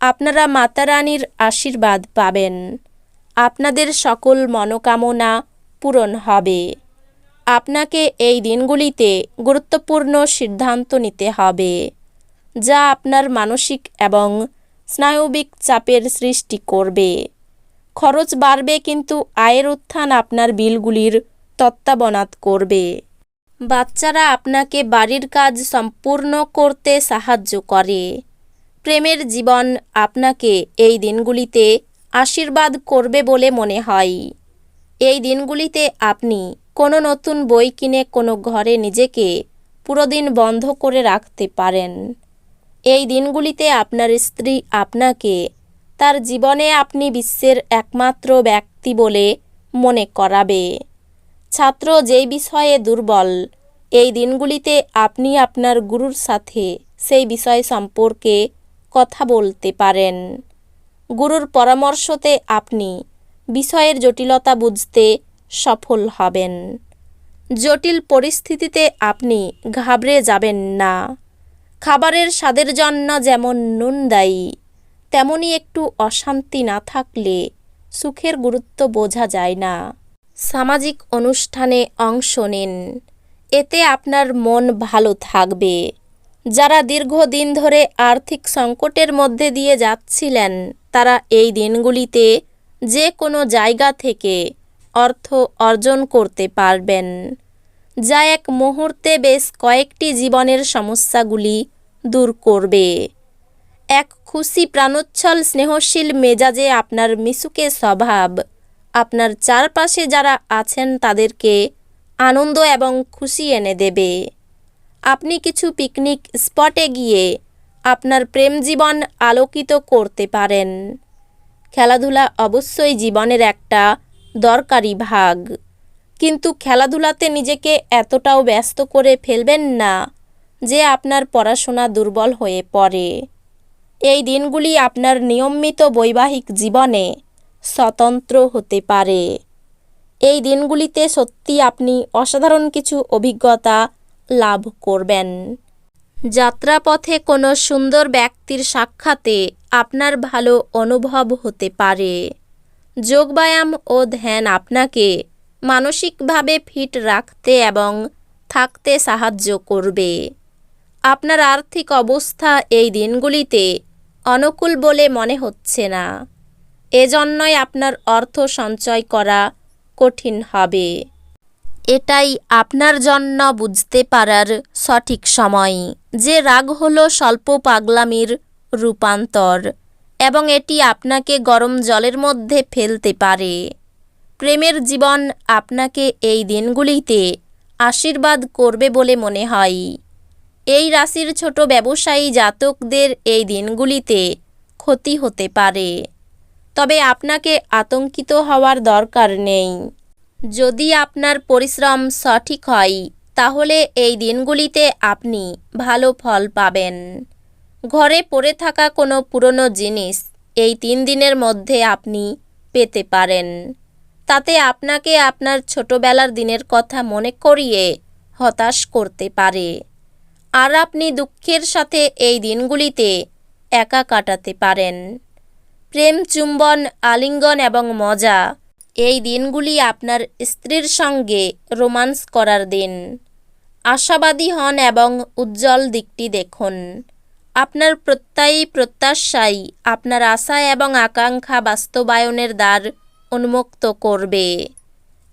আপনারা মাতা রানীর আশীর্বাদ পাবেন। আপনাদের সকল মনোকামনা পূরণ হবে। আপনাকে এই দিনগুলিতে গুরুত্বপূর্ণ সিদ্ধান্ত নিতে হবে, যা আপনার মানসিক এবং স্নায়বিক চাপের সৃষ্টি করবে। খরচ বাড়বে কিন্তু আয়ের উত্থান আপনার বিলগুলির তত্ত্বাবনাত করবে। বাচ্চারা আপনাকে বাড়ির কাজ সম্পূর্ণ করতে সাহায্য করে। প্রেমের জীবন আপনাকে এই দিনগুলিতে আশীর্বাদ করবে বলে মনে হয়। এই দিনগুলিতে আপনি কোনো নতুন বই কিনে কোনো ঘরে নিজেকে পুরো দিন বন্ধ করে রাখতে পারেন। এই দিনগুলিতে আপনার স্ত্রী আপনাকে তার জীবনে আপনি বিশ্বের একমাত্র ব্যক্তি বলে মনে করাবে। ছাত্র যেই বিষয়ে দুর্বল, এই দিনগুলিতে আপনি আপনার গুরুর সাথে সেই বিষয় সম্পর্কে কথা বলতে পারেন। গুরুর পরামর্শতে আপনি বিষয়ের জটিলতা বুঝতে সফল হবেন। জটিল পরিস্থিতিতে আপনি ঘাবড়ে যাবেন না। খাবারের স্বাদের জন্য যেমন নুন দায়ী, তেমনই একটু অশান্তি না থাকলে সুখের গুরুত্ব বোঝা যায় না। সামাজিক অনুষ্ঠানে অংশ নিন। এতে আপনার মন ভালো থাকবে। যারা দীর্ঘদিন ধরে আর্থিক সংকটের মধ্যে দিয়ে যাচ্ছিলেন, তারা এই দিনগুলিতে যে কোনো জায়গা থেকে অর্থ অর্জন করতে পারবেন। যা এক মুহূর্তে বেশ কয়েকটি জীবনের সমস্যাগুলি দূর করবে। এক খুশি প্রাণোচ্ছল স্নেহশীল মেজাজে আপনার মিশুকে স্বভাব, আপনার চারপাশে যারা আছেন তাদেরকে আনন্দ এবং খুশি এনে দেবে। আপনি কিছু পিকনিক স্পটে গিয়ে আপনার প্রেম জীবন আলোকিত করতে পারেন। খেলাধুলা অবশ্যই জীবনের একটা দরকারি ভাগ। কিন্তু খেলাধুলাতে নিজেকে এতটাও ব্যস্ত করে ফেলবেন না যে আপনার পড়াশোনা দুর্বল হয়ে পড়ে। এই দিনগুলি আপনার নিয়মিত বৈবাহিক জীবনে স্বতন্ত্র হতে পারে। এই দিনগুলিতে সত্যি আপনি অসাধারণ কিছু অভিজ্ঞতা লাভ করবেন। যাত্রাপথে কোনো সুন্দর ব্যক্তির সাক্ষাতে আপনার ভালো অনুভব হতে পারে। যোগব্যায়াম ও ধ্যান আপনাকে মানসিকভাবে ফিট রাখতে এবং থাকতে সাহায্য করবে। আপনার আর্থিক অবস্থা এই দিনগুলিতে অনুকূল বলে মনে হচ্ছে না। এজন্যই আপনার অর্থ সঞ্চয় করা কঠিন হবে। এটাই আপনার জন্য বুঝতে পারার সঠিক সময়। যে রাগ হলো স্বল্প পাগলামির রূপান্তর, এবং এটি আপনাকে গরম জলের মধ্যে ফেলতে পারে। প্রেমের জীবন আপনাকে এই দিনগুলিতে আশীর্বাদ করবে বলে মনে হয়। এই রাশির ছোট ব্যবসায়ী জাতকদের এই দিনগুলিতে ক্ষতি হতে পারে। তবে আপনাকে আতঙ্কিত হওয়ার দরকার নেই। যদি আপনার পরিশ্রম সঠিক হয়, তাহলে এই দিনগুলিতে আপনি ভালো ফল পাবেন। ঘরে পড়ে থাকা কোনো পুরনো জিনিস এই তিন দিনের মধ্যে আপনি পেতে পারেন। তাতে আপনাকে আপনার ছোটবেলার দিনের কথা মনে করিয়ে হতাশ করতে পারে। আর আপনি দুঃখের সাথে এই দিনগুলিতে একা কাটাতে পারেন। প্রেম, চুম্বন, আলিঙ্গন এবং মজা এই দিনগুলি আপনার স্ত্রীর সঙ্গে রোমান্স করার দিন। আশাবাদী হন এবং উজ্জ্বল দিকটি দেখুন। আপনার প্রত্যয়ী প্রত্যাশাই আপনার আশা এবং আকাঙ্ক্ষা বাস্তবায়নের দ্বার উন্মুক্ত করবে।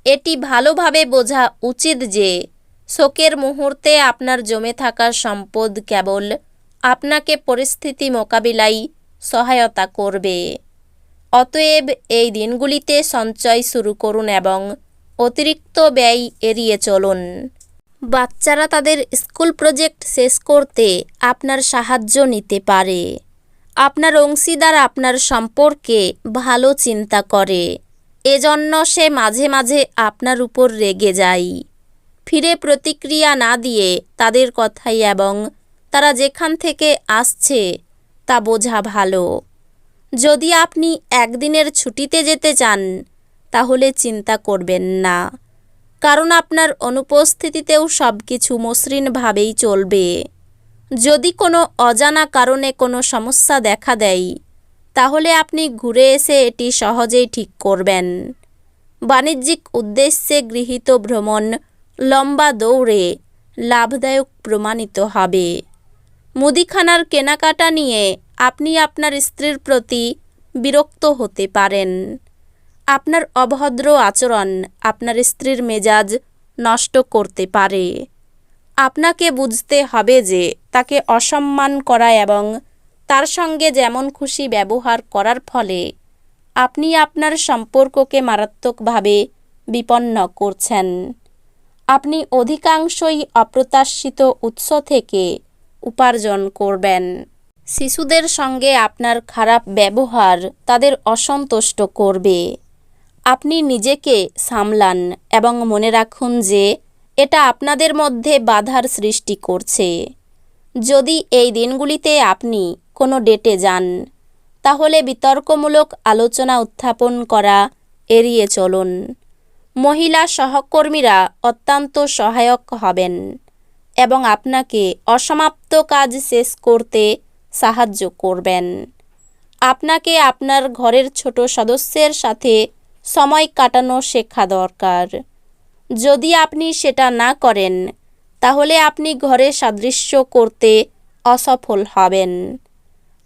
এটি ভালোভাবে বোঝা উচিত যে শোকের মুহূর্তে আপনার জমে থাকা সম্পদ কেবল আপনাকে পরিস্থিতি মোকাবিলায় সহায়তা করবে। অতএব এই দিনগুলিতে সঞ্চয় শুরু করুন এবং অতিরিক্ত ব্যয় এড়িয়ে চলুন। বাচ্চারা তাদের স্কুল প্রজেক্ট শেষ করতে আপনার সাহায্য নিতে পারে। আপনার অংশীদার আপনার সম্পর্কে ভালো চিন্তা করে। এজন্য সে মাঝে মাঝে আপনার উপর রেগে যায়। ফিরে প্রতিক্রিয়া না দিয়ে তাদের কথাই এবং তারা যেখান থেকে আসছে তা বোঝা ভালো। যদি আপনি একদিনের ছুটিতে যেতে চান, তাহলে চিন্তা করবেন না। কারণ আপনার অনুপস্থিতিতেও সব কিছু মসৃণভাবেই চলবে। যদি কোনো অজানা কারণে কোনো সমস্যা দেখা দেয়, তাহলে আপনি ঘুরে এসে এটি সহজেই ঠিক করবেন। বাণিজ্যিক উদ্দেশ্যে গৃহীত ভ্রমণ লম্বা দৌড়ে লাভদায়ক প্রমাণিত হবে। মুদিখানার কেনাকাটা নিয়ে আপনি আপনার স্ত্রীর প্রতি বিরক্ত হতে পারেন। আপনার অভদ্র আচরণ আপনার স্ত্রীর মেজাজ নষ্ট করতে পারে। আপনাকে বুঝতে হবে যে তাকে অসম্মান করা এবং তার সঙ্গে যেমন খুশি ব্যবহার করার ফলে আপনি আপনার সম্পর্ককে মারাত্মকভাবে বিপন্ন করছেন। আপনি অধিকাংশই অপ্রত্যাশিত উৎস থেকে উপার্জন করবেন। শিশুদের সঙ্গে আপনার খারাপ ব্যবহার তাদের অসন্তুষ্ট করবে। আপনি নিজেকে সামলান এবং মনে রাখুন যে এটা আপনাদের মধ্যে বাধার সৃষ্টি করছে। যদি এই দিনগুলিতে আপনি কোনো ডেটে যান, তাহলে বিতর্কমূলক আলোচনা উত্থাপন করা এড়িয়ে চলুন। মহিলা সহকর্মীরা অত্যন্ত সহায়ক হবেন এবং আপনাকে অসমাপ্ত কাজ শেষ করতে সাহায্য করবেন। আপনাকে আপনার ঘরের ছোট সদস্যের সাথে সময় কাটানো শেখা দরকার। যদি আপনি সেটা না করেন, তাহলে আপনি ঘরে সাদৃশ্য করতে অসফল হবেন।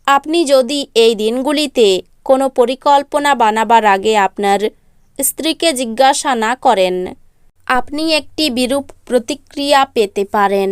আপনি যদি এই দিনগুলিতে কোনো পরিকল্পনা বানাবার আগে আপনার স্ত্রীকে জিজ্ঞাসা না করেন, আপনি একটি বিরূপ প্রতিক্রিয়া পেতে পারেন।